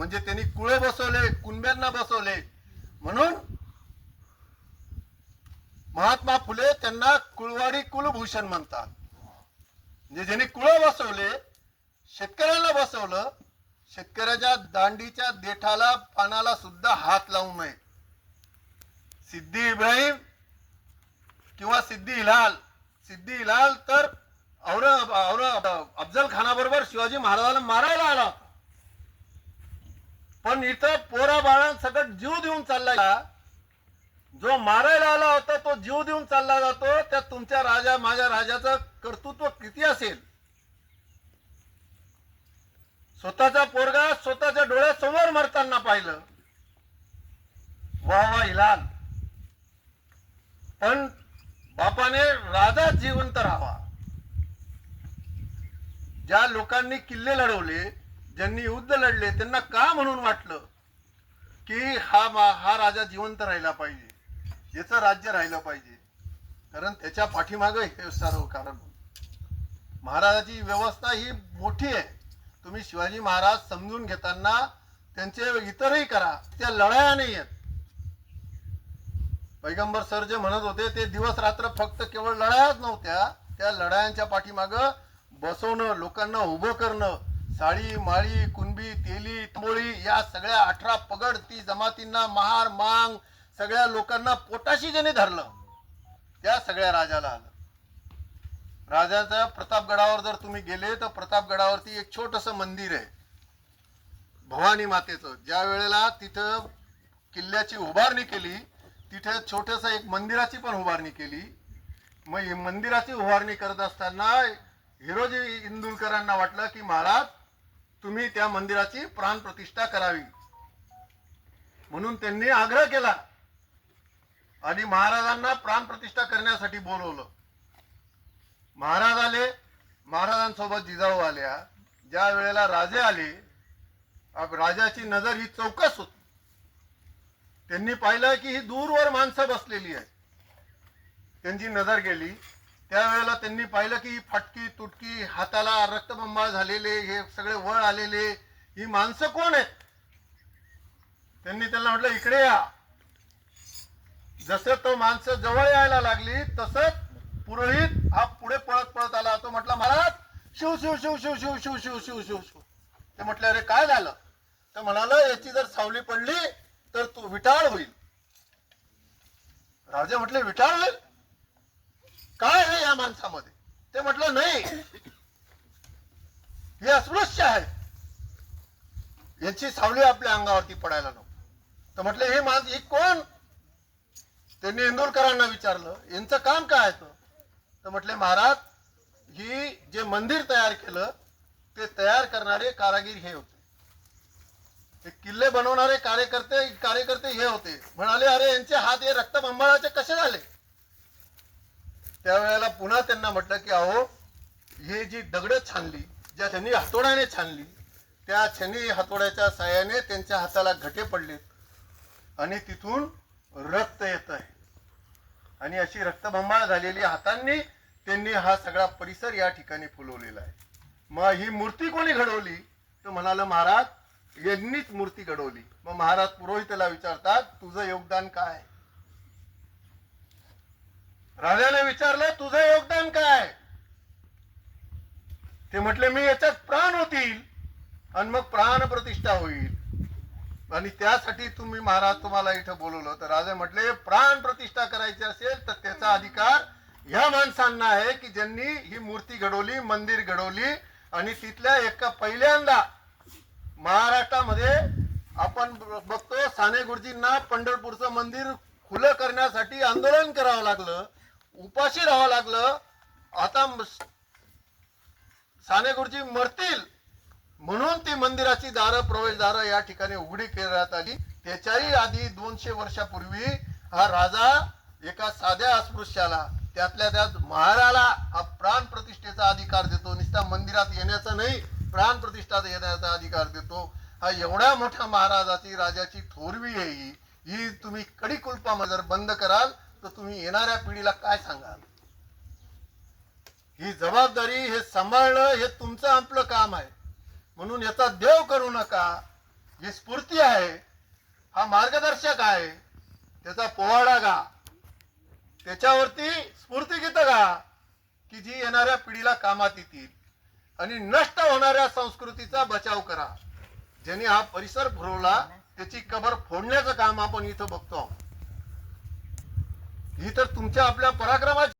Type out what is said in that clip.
म्हणजे त्यांनी कुळे बसवले कुणब्यांना बसवले. म्हणून महात्मा फुले त्यांना कुळवाडी कुलभूषण म्हणतात. म्हणजे ज्यांनी कुळ बसवले शेतकऱ्यांना बसवलं शेतकऱ्याच्या दांडीच्या देठाला पानाला सुद्धा हात लावू नये. सिद्धी इब्राहिम किंवा सिद्धी हिलाल सिद्धी हिलाल तर और औरंग अफजल खानाबरोबर शिवाजी महाराजाला मारायला आला होता. पण इथं पोरा बाळांसकट जीव देऊन चालला जो मारायला आला होता तो जीव देऊन चालला जातो. त्या तुमच्या राजा माझ्या राजाचं कर्तृत्व किती असेल? स्वतःचा पोरगा स्वतःच्या डोळ्यासमोर मरताना पाहिलं. वा वा हिलाल पण बापाने राजा जिवंत राहावा. ज्या लोकांनी किल्ले लढवले ज्यांनी युद्ध लढले त्यांना का म्हणून वाटलं? की हा मा- हा राजा जिवंत राहिला पाहिजे. याचं राज्य राहिलं पाहिजे. कारण त्याच्या पाठीमागं हे सर्व कारण. महाराजाची व्यवस्था ही मोठी आहे. तुम्ही शिवाजी महाराज समजून घेताना त्यांचे इतरही करा. त्या लढाया नाही आहेत. पैगंबर सर जे म्हणत होते ते दिवस रात्र फक्त केवळ लढायाच नव्हत्या. त्या लढायांच्या पाठीमागं बसवणं लोकांना उभं करणं साळी माळी कुणबी तेली तंबोळी या सगळ्या अठरा पगड ती जमातींना महार मांग सगळ्या लोकांना पोटाशी ज्याने धरलं त्या सगळ्या राजाला आलं. राजाच्या प्रतापगडावर जर तुम्ही गेले तर प्रतापगडावरती एक छोटस मंदिर आहे. भवानी मातेचं. ज्या वेळेला तिथं किल्ल्याची उभारणी केली तिथे छोटस एक मंदिराची पण उभारणी केली. मग मंदिराची उभारणी करत असताना हिरोजी इंदुलकरांना वाटलं की महाराज तुम्ही त्या मंदिराची प्राण प्रतिष्ठा करावी. म्हणून त्यांनी आग्रह केला. आणि महाराजांना प्राण प्रतिष्ठा करण्यासाठी बोलवलं. महाराज आले महाराजांसोबत जिजाऊ आल्या. ज्या वेळेला राजे आले राजाची नजर ही चौकस होती. त्यांनी पाहिलं की ही दूरवर माणसं बसलेली आहे त्यांची नजर गेली. त्यावेळेला त्यांनी पाहिलं की ही तुटकी हाताला रक्तबंबाळ झालेले हे सगळे वळ आलेले ही माणसं कोण आहेत? त्यांनी त्यांना म्हटलं इकडे या. जसं तो माणसं जवळ यायला लागली तसंच पुरोहित हा पुढे पळत पळत आला. तो म्हटला महाराज शिव शिव शिव शिव शिव शिव शिव शिव शिव शिव. ते म्हटलं अरे काय झालं? तर म्हणाला याची जर सावली पडली तर तू विटाळ होईल. राजे म्हटले विटाळ होईल? या माणसामध्ये. ते म्हटलं नाही. हे अस्पृश्य आहे. यांची सावली आपल्या अंगावरती पडायला नको. तर म्हटलं हे माझ कोण? त्यांनी इंदोरकरांना विचारलं यांचं काम काय आहे तर? तर म्हटले महाराज ही जे मंदिर तयार केलं ते तयार करणारे कारागीर हे होते. ते किल्ले बनवणारे कार्यकर्ते कार्यकर्ते हे होते. म्हणाले अरे यांचे हात हे रक्तबंबाळाचे कसे झाले? त्यावेळेला पुन्हा त्यांना म्हटलं की अहो हे जी दगडं छानली ज्या त्यांनी हातोड्याने छानली त्या छनी हातोड्याच्या साह्याने त्यांच्या हाताला घटे पडलेत आणि तिथून रक्त येत आहे. आणि अशी रक्तभंबाळ झालेली हातांनी त्यांनी हा सगळा परिसर या ठिकाणी फुलवलेला आहे. मग ही मूर्ती कोणी घडवली? तर म्हणाल महाराज यांनीच मूर्ती घडवली. मग महाराज पुरोहितला विचारतात तुझं योगदान काय? राजाने विचारलं तुझं योगदान काय? ते म्हटले मी याच्यात प्राण होतील आणि मग प्राण प्रतिष्ठा होईल. आणि त्यासाठी तुम्ही महाराज तुम्हाला इथं बोलवलं. तर राजा म्हटले प्राण प्रतिष्ठा करायची असेल तर त्याचा अधिकार ह्या माणसांना आहे की ज्यांनी ही मूर्ती घडवली मंदिर घडवली आणि तिथल्या एका पहिल्यांदा महाराष्ट्रामध्ये आपण बघतो साने गुरुजींना पंढरपूरचं मंदिर खुलं करण्यासाठी आंदोलन करावं लागलं. उपाशी राहावं लागलं आता साने गुरुजी मरतील म्हणून ती मंदिराची दारं प्रवेशदारं या ठिकाणी उघडी करण्यात आली. त्याच्याही आधी दोनशे वर्षापूर्वी हा राजा एका साध्या अस्पृश्याला त्यातल्या त्यात महाराला हा प्राण प्रतिष्ठेचा अधिकार देतो. नुसत्या मंदिरात येण्याचा नाही प्राण प्रतिष्ठा येण्याचा अधिकार देतो. हा एवढ्या मोठ्या महाराजाची राजाची थोरवी आहे ही. ही तुम्ही कडी कुलपामध्ये जर बंद कराल तर तुम्ही येणाऱ्या पिढीला काय सांगाल? ही जबाबदारी हे सांभाळणं हे तुमचं आपलं काम आहे. म्हणून याचा देव करू नका. ही स्फूर्ती आहे. हा मार्गदर्शक आहे. त्याचा पोवाडा गा त्याच्यावरती स्फूर्ती गीत गा की जी येणाऱ्या पिढीला कामात येतील. आणि नष्ट होणाऱ्या संस्कृतीचा बचाव करा. ज्यांनी हा परिसर भरवला त्याची कबर फोडण्याचं काम आपण इथं बघतो आहोत. ही तर तुमच्या आपल्या पराक्रमाची